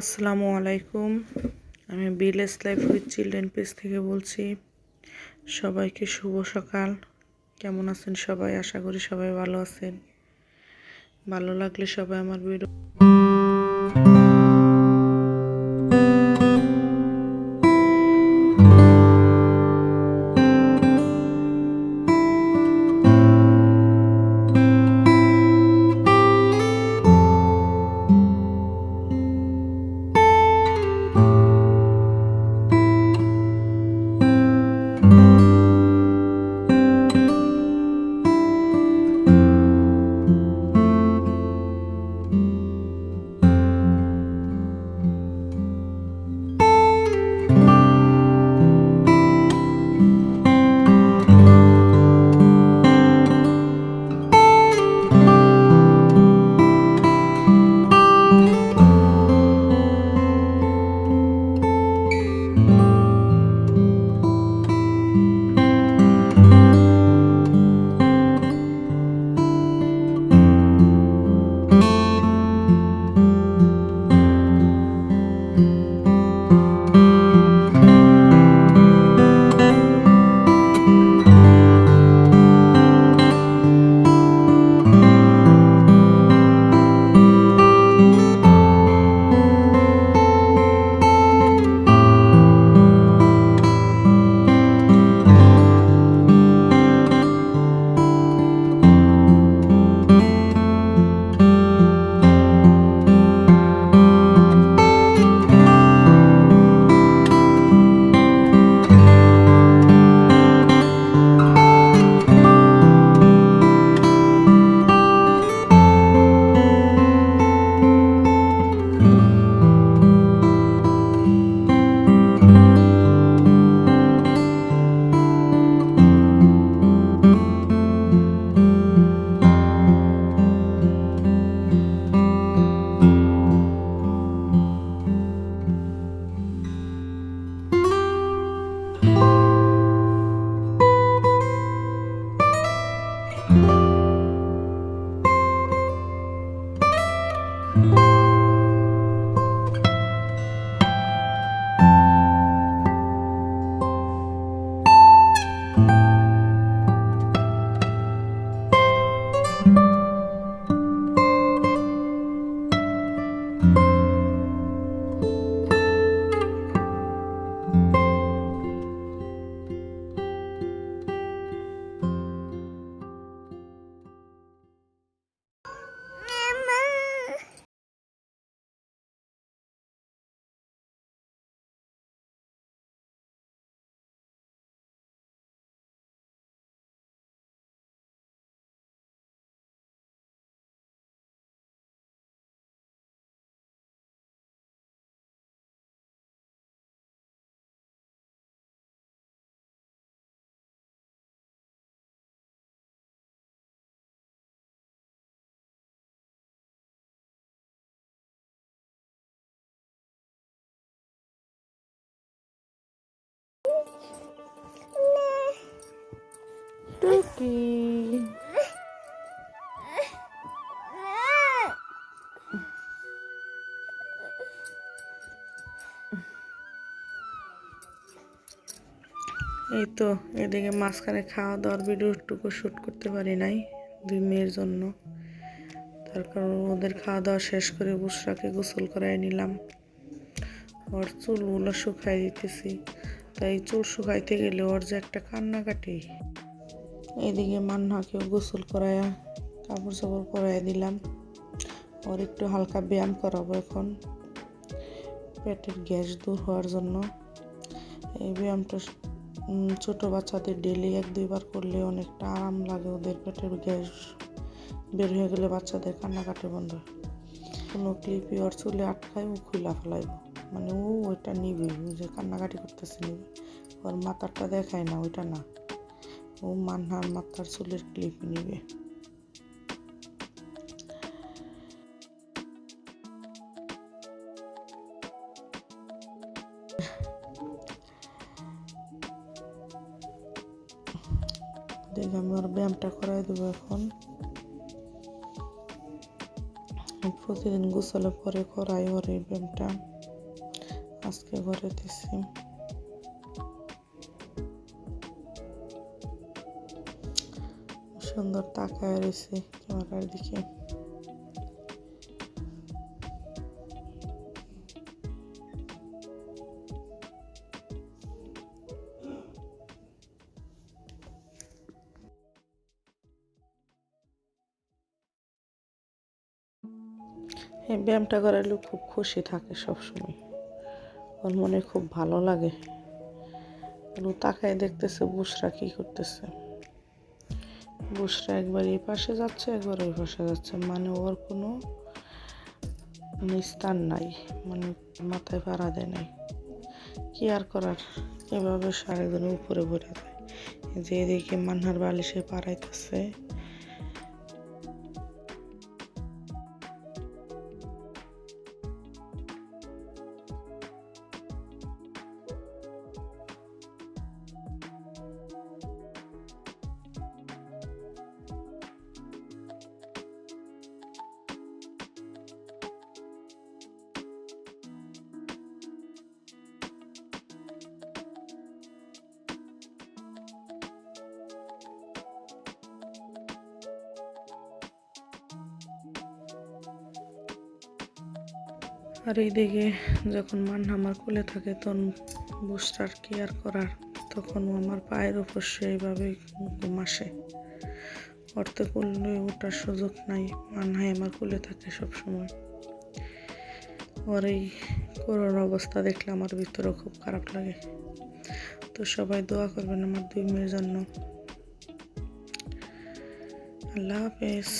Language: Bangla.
আসসালামু আলাইকুম। আমি বিলেস লাইফ উইথ চিলড্রেন পেজ থেকে বলছি, সবাইকে শুভ সকাল। কেমন আছেন সবাই? আশা করি সবাই ভালো আছেন। ভালো লাগলে সবাই আমার ভিডিও টুকি এই তো, এদিকে মাঝখানে খাওয়া দাওয়ার ভিডিওটুকু শ্যুট করতে পারি নাই দুই মেয়ের জন্য। তার কারণ ওদের খাওয়া দাওয়া শেষ করে বুসরাকে গোসল করাই নিলাম। ওর চুলগুলো শুকাই দিতেছি, তাই চুল শুকাইতে গেলে ওর যে একটা কান্নাকাটি। এদিকে মান্নাকেও গোসল করায়া কাপড় চাপড় পরাই দিলাম। ওর একটু হালকা ব্যায়াম করাবো এখন। পেটের গ্যাস দূর হওয়ার জন্য। এই ব্যায়ামটা ছোট বাচ্চাদের ডেলি এক দুইবার করলে অনেকটা আরাম লাগে ওদের পেটের গ্যাস। বের হয়ে গেলে বাচ্চাদের কান্নাকাটি বন্ধ। কোনো ক্লিপই ওর চুলে আটকায়, ও খুলা ফেলাইব। মানে ও ওইটা নিবে যে কান্নাকাটি করতেছে নিবে। ওর মাথারটা দেখায় না, ওইটা না। ও মান্নার মাথার চুলের ক্লিপ নিবে। দেখ, আমি ওর ব্যায়ামটা করাই দেবো এখন। প্রতিদিন গোসলে পরে করাই ওর এই ব্যায়ামটা। আজকে করে দিছি। সুন্দর তাকায় রয়েছে ক্যামেরার দিকে। এই ব্যায়ামটা করার লোক খুব খুশি থাকে সবসময়। ওর মনে খুব ভালো লাগে। তাকায় দেখতেছে, বুসরা কি করতেছে। বুসরা একবার এই পাশে যাচ্ছে, একবার ওই পাশে যাচ্ছে। মানে ওর কোনো মানে স্থান নাই মানে মাথায় পাড়া দেয় নাই। কি আর করার? এভাবে সারাদিন উপরে ভরে দেয় যে এদিকে মান্নার বালিশে পাড়াইতেছে আর এইদিকে যখন মান্না আমার কোলে থাকে তখন বুস্টার কেয়ার করার। তখন আমার পায়ের উপর সেইভাবে ঘুম আসে। অর্থে করলে ওঠার সুযোগ নাই মান্নাই আমার কোলে থাকে সবসময়। ওর এই করোনা অবস্থা দেখলে আমার ভিতরে খুব খারাপ লাগে। তো সবাই দোয়া করবেন আমার দুই মেয়ের জন্য। আল্লাহ হাফেজ।